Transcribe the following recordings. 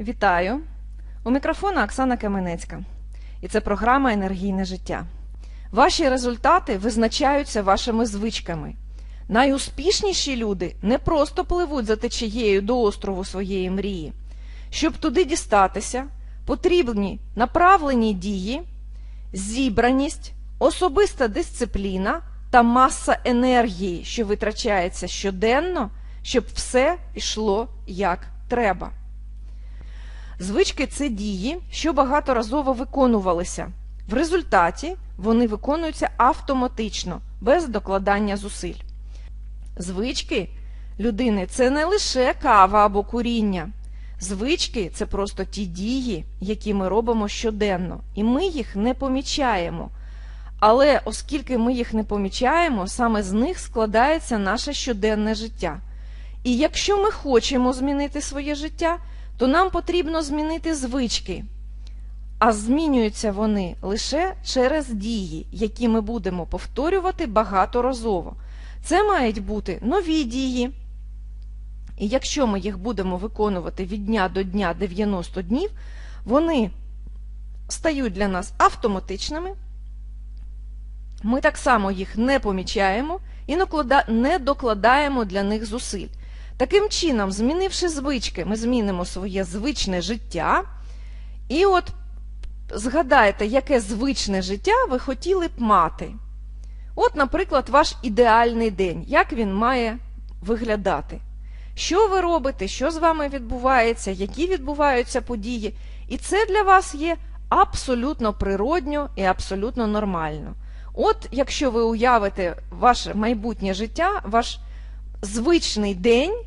Вітаю! У мікрофона Оксана Каменецька. І це програма Енергійне життя. Ваші результати визначаються вашими звичками. Найуспішніші люди не просто пливуть за течією до острову своєї мрії. Щоб туди дістатися, потрібні направлені дії, зібраність, особиста дисципліна та маса енергії, що витрачається щоденно, щоб все йшло як треба. Звички це дії, що багаторазово виконувалися. В результаті вони виконуються автоматично, без докладання зусиль. Звички людини це не лише кава або куріння. Звички це просто ті дії, які ми робимо щоденно, і ми їх не помічаємо. Але оскільки ми їх не помічаємо, саме з них складається наше щоденне життя. І якщо ми хочемо змінити своє життя, то нам потрібно змінити звички. А змінюються вони лише через дії, які ми будемо повторювати багаторазово. Це мають бути нові дії. І якщо ми їх будемо виконувати від дня до дня 90 днів, вони стають для нас автоматичними. Ми так само їх не помічаємо і не докладаємо для них зусиль. Таким чином, змінивши звички, ми змінимо своє звичне життя. І от згадайте, яке звичне життя ви хотіли б мати. От, наприклад, ваш ідеальний день, як він має виглядати. Що ви робите, що з вами відбувається, які відбуваються події. І це для вас є абсолютно природньо і абсолютно нормально. От, якщо ви уявите ваше майбутнє життя, ваш звичний день,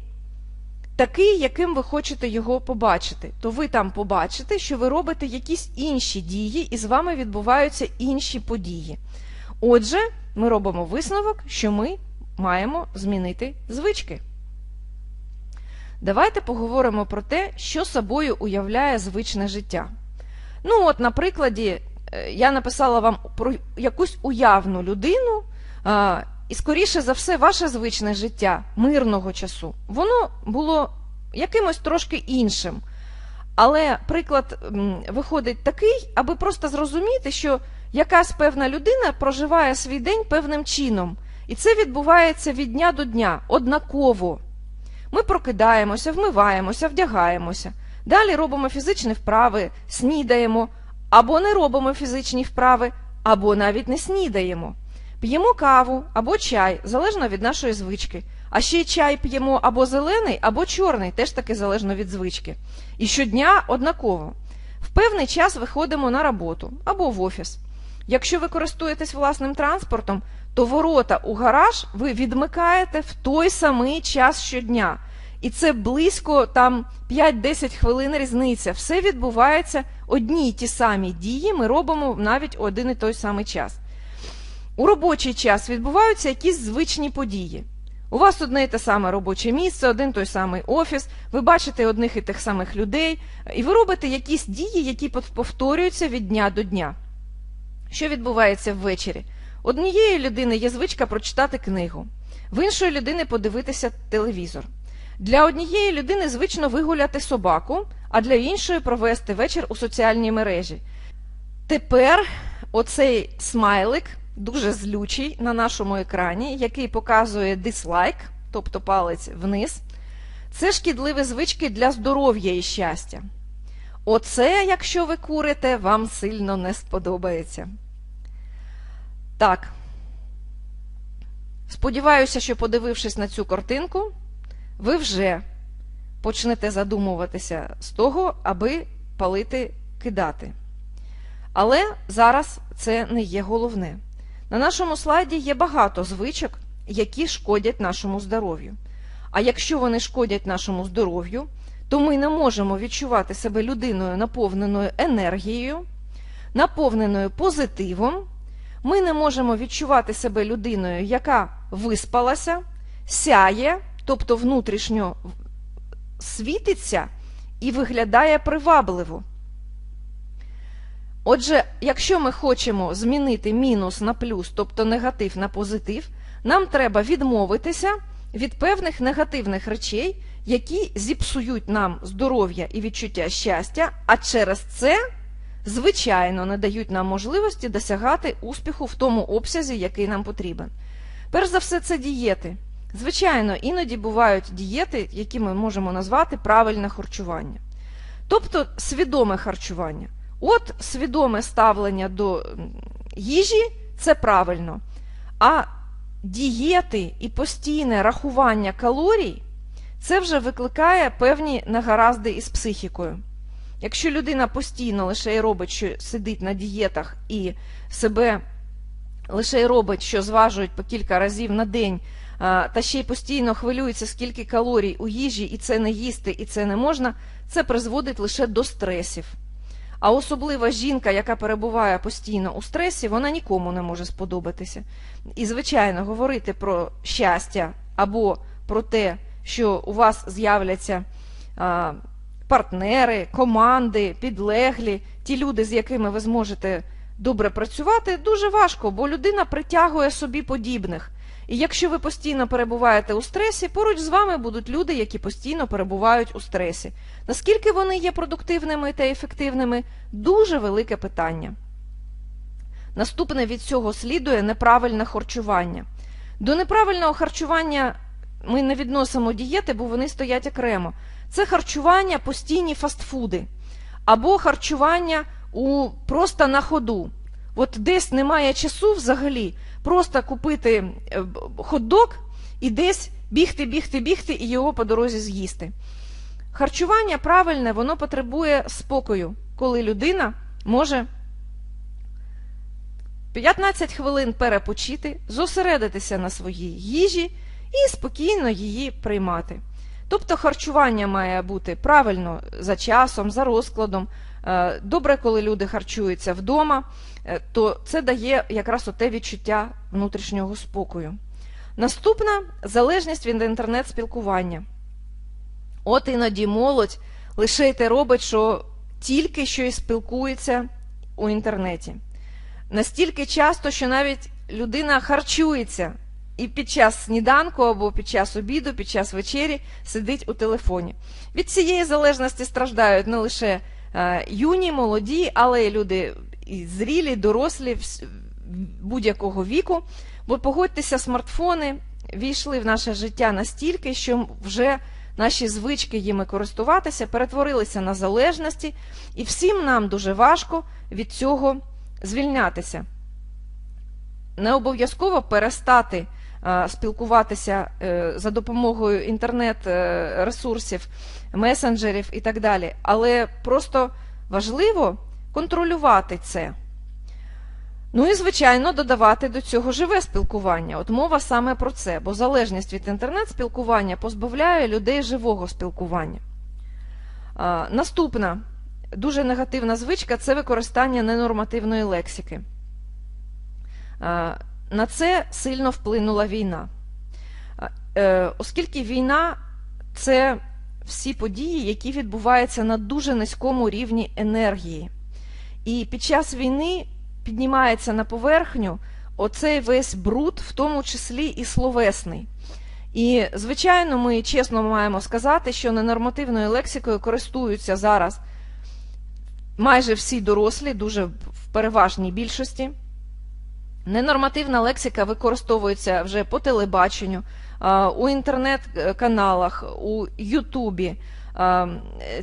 такий, яким ви хочете його побачити, то ви там побачите, що ви робите якісь інші дії, і з вами відбуваються інші події. Отже, ми робимо висновок, що ми маємо змінити звички. Давайте поговоримо про те, що собою уявляє звичне життя. Ну, от, на прикладі, я написала вам про якусь уявну людину, і, скоріше за все, ваше звичне життя мирного часу, воно було якимось трошки іншим. Але приклад виходить такий, аби просто зрозуміти, що якась певна людина проживає свій день певним чином. І це відбувається від дня до дня, однаково. Ми прокидаємося, вмиваємося, вдягаємося. Далі робимо фізичні вправи, снідаємо, або не робимо фізичні вправи, або навіть не снідаємо. П'ємо каву або чай, залежно від нашої звички. А ще й чай п'ємо або зелений, або чорний, теж таки залежно від звички. І щодня однаково. В певний час виходимо на роботу або в офіс. Якщо ви користуєтесь власним транспортом, то ворота у гараж ви відмикаєте в той самий час щодня. І це близько там 5-10 хвилин різниця. Все відбувається одні й ті самі дії, ми робимо навіть один і той самий час. У робочий час відбуваються якісь звичні події. У вас одне і те саме робоче місце, один той самий офіс, ви бачите одних і тих самих людей, і ви робите якісь дії, які повторюються від дня до дня. Що відбувається ввечері? Однієї людини є звичка прочитати книгу, в іншої людини подивитися телевізор. Для однієї людини звично вигуляти собаку, а для іншої провести вечір у соціальній мережі. Тепер оцей смайлик дуже злючий на нашому екрані, який показує дислайк, тобто палець вниз. Це шкідливі звички для здоров'я і щастя. Оце, якщо ви курите, вам сильно не сподобається. Так. Сподіваюся, що, подивившись на цю картинку, ви вже почнете задумуватися з того, аби палити кидати. Але зараз це не є головне. На нашому слайді є багато звичок, які шкодять нашому здоров'ю. А якщо вони шкодять нашому здоров'ю, то ми не можемо відчувати себе людиною, наповненою енергією, наповненою позитивом. Ми не можемо відчувати себе людиною, яка виспалася, сяє, тобто внутрішньо світиться і виглядає привабливо. Отже, якщо ми хочемо змінити мінус на плюс, тобто негатив на позитив, нам треба відмовитися від певних негативних речей, які зіпсують нам здоров'я і відчуття щастя, а через це, звичайно, не дають нам можливості досягати успіху в тому обсязі, який нам потрібен. Перш за все, це дієти. Звичайно, іноді бувають дієти, які ми можемо назвати правильне харчування. Тобто свідоме харчування. От свідоме ставлення до їжі це правильно. А дієти і постійне рахування калорій це вже викликає певні негаразди із психікою. Якщо людина постійно лише й робить, що сидить на дієтах і себе лише й робить, що зважують по кілька разів на день, та ще й постійно хвилюється, скільки калорій у їжі, і це не їсти, і це не можна, це призводить лише до стресів. А особлива жінка, яка перебуває постійно у стресі, вона нікому не може сподобатися. І, звичайно, говорити про щастя або про те, що у вас з'являться партнери, команди, підлеглі, ті люди, з якими ви зможете добре працювати, дуже важко, бо людина притягує собі подібних. І якщо ви постійно перебуваєте у стресі, поруч з вами будуть люди, які постійно перебувають у стресі. Наскільки вони є продуктивними та ефективними дуже велике питання. Наступне від цього слідує неправильне харчування. До неправильного харчування ми не відносимо дієти, бо вони стоять окремо. Це харчування постійні фастфуди або харчування у, просто на ходу. От десь немає часу взагалі просто купити е, хот-дог і десь бігти, бігти, бігти і його по дорозі з'їсти. Харчування правильне, воно потребує спокою, коли людина може 15 хвилин перепочити, зосередитися на своїй їжі і спокійно її приймати. Тобто харчування має бути правильно за часом, за розкладом. Е, добре, коли люди харчуються вдома, е, то це дає якраз оте відчуття внутрішнього спокою. Наступна залежність від інтернет-спілкування. От іноді молодь лише й те робить, що тільки що і спілкується у інтернеті. Настільки часто, що навіть людина харчується і під час сніданку або під час обіду, під час вечері сидить у телефоні. Від цієї залежності страждають не лише юні, молоді, але люди і зрілі, дорослі будь-якого віку. Бо погодьтеся, смартфони війшли в наше життя настільки, що вже наші звички їми користуватися перетворилися на залежності, і всім нам дуже важко від цього звільнятися. Не обов'язково перестати спілкуватися е, за допомогою інтернет-ресурсів, месенджерів і так далі. Але просто важливо контролювати це. Ну і, звичайно, додавати до цього живе спілкування. От мова саме про це, бо залежність від інтернет-спілкування позбавляє людей живого спілкування. А, Наступна дуже негативна звичка це використання ненормативної лексики. На це сильно вплинула війна. Е, оскільки війна це всі події, які відбуваються на дуже низькому рівні енергії. І під час війни піднімається на поверхню оцей весь бруд, в тому числі і словесний. І, звичайно, ми чесно маємо сказати, що ненормативною лексикою користуються зараз майже всі дорослі, дуже в переважній більшості. Ненормативна лексика використовується вже по телебаченню, у інтернет-каналах, у Ютубі.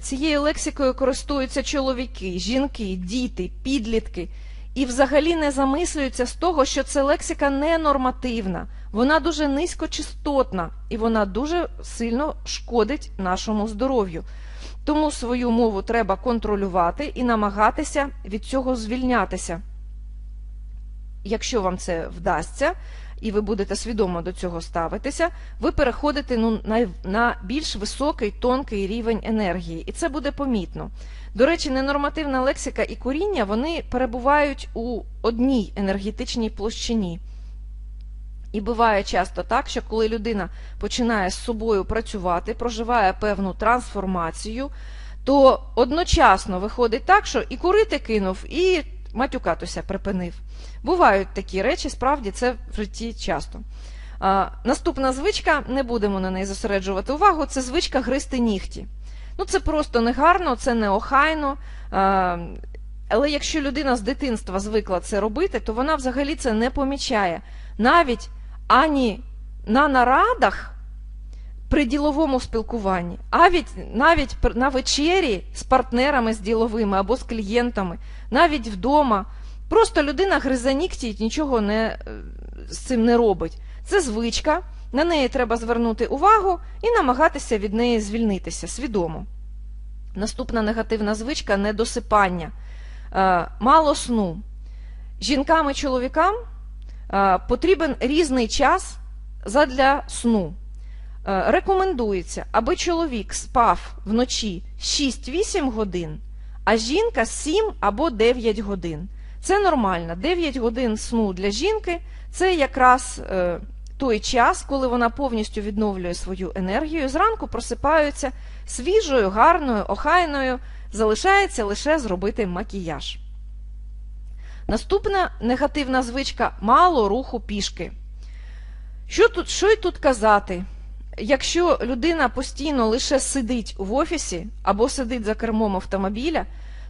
Цією лексикою користуються чоловіки, жінки, діти, підлітки. І взагалі не замислюються з того, що це лексика ненормативна, вона дуже низькочастотна і вона дуже сильно шкодить нашому здоров'ю. Тому свою мову треба контролювати і намагатися від цього звільнятися. Якщо вам це вдасться, і ви будете свідомо до цього ставитися, ви переходите ну, на, на більш високий тонкий рівень енергії, і це буде помітно. До речі, ненормативна лексика і коріння вони перебувають у одній енергетичній площині. І буває часто так, що коли людина починає з собою працювати, проживає певну трансформацію, то одночасно виходить так, що і курити кинув, і матюкатися припинив. Бувають такі речі, справді це в житті часто. А, наступна звичка, не будемо на неї зосереджувати увагу, це звичка гризти нігті. Ну, це просто негарно, це неохайно. А, але якщо людина з дитинства звикла це робити, то вона взагалі це не помічає. Навіть ані на нарадах при діловому спілкуванні, навіть пр- на вечері з партнерами, з діловими або з клієнтами, навіть вдома. Просто людина гризе нігті і нічого не, е, з цим не робить. Це звичка, на неї треба звернути увагу і намагатися від неї звільнитися свідомо. Наступна негативна звичка недосипання. Е, Мало сну. Жінкам і чоловікам е, потрібен різний час задля сну. Е, Рекомендується, аби чоловік спав вночі 6-8 годин, а жінка 7 або 9 годин. Це нормально. 9 годин сну для жінки це якраз е, той час, коли вона повністю відновлює свою енергію. Зранку просипаються свіжою, гарною, охайною, залишається лише зробити макіяж. Наступна негативна звичка мало руху пішки. Що що й тут казати? Якщо людина постійно лише сидить в офісі або сидить за кермом автомобіля,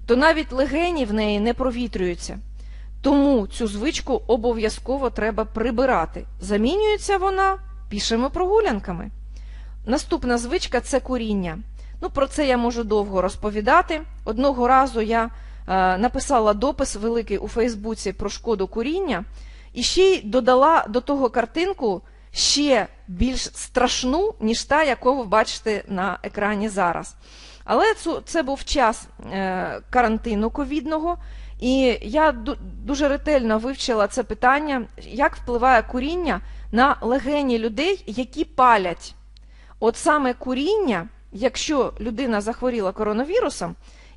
то навіть легені в неї не провітрюються. Тому цю звичку обов'язково треба прибирати. Замінюється вона пішими прогулянками. Наступна звичка це куріння. Ну, про це я можу довго розповідати. Одного разу я е, написала допис великий у Фейсбуці про шкоду куріння і ще й додала до того картинку ще більш страшну, ніж та, яку ви бачите на екрані зараз. Але це був час е, карантину ковідного, і я ду- дуже ретельно вивчила це питання, як впливає куріння на легені людей, які палять. От саме куріння, якщо людина захворіла коронавірусом,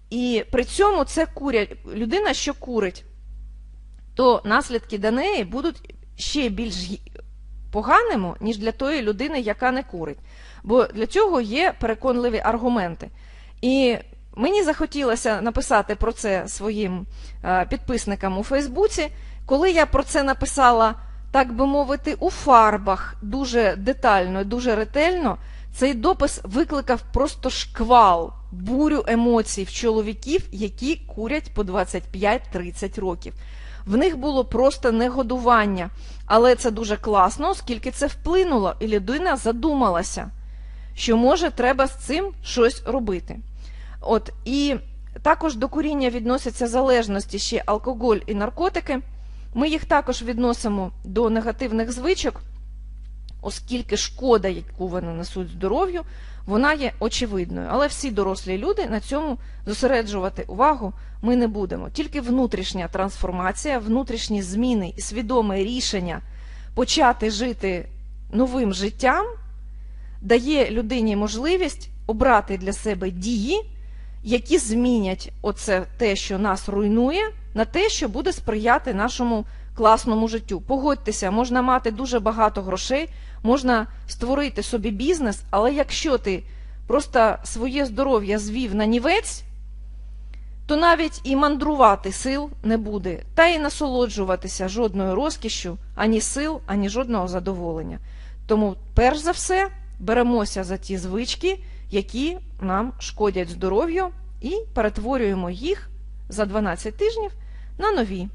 і при цьому це курять людина, що курить, то наслідки для неї будуть ще більш поганими, ніж для тої людини, яка не курить. Бо для цього є переконливі аргументи. І мені захотілося написати про це своїм е, підписникам у Фейсбуці. Коли я про це написала, так би мовити, у фарбах дуже детально дуже ретельно, цей допис викликав просто шквал, бурю емоцій в чоловіків, які курять по 25-30 років. В них було просто негодування, але це дуже класно, оскільки це вплинуло, і людина задумалася, що може треба з цим щось робити. От і також до куріння відносяться залежності ще алкоголь і наркотики. Ми їх також відносимо до негативних звичок, оскільки шкода, яку вони несуть здоров'ю, вона є очевидною. Але всі дорослі люди на цьому зосереджувати увагу ми не будемо. Тільки внутрішня трансформація, внутрішні зміни і свідоме рішення почати жити новим життям дає людині можливість обрати для себе дії, які змінять оце те, що нас руйнує, на те, що буде сприяти нашому класному життю. Погодьтеся, можна мати дуже багато грошей, можна створити собі бізнес, але якщо ти просто своє здоров'я звів на нівець, то навіть і мандрувати сил не буде, та й насолоджуватися жодною розкішшю, ані сил, ані жодного задоволення. Тому, перш за все, беремося за ті звички, які нам шкодять здоров'ю, і перетворюємо їх за 12 тижнів на нові.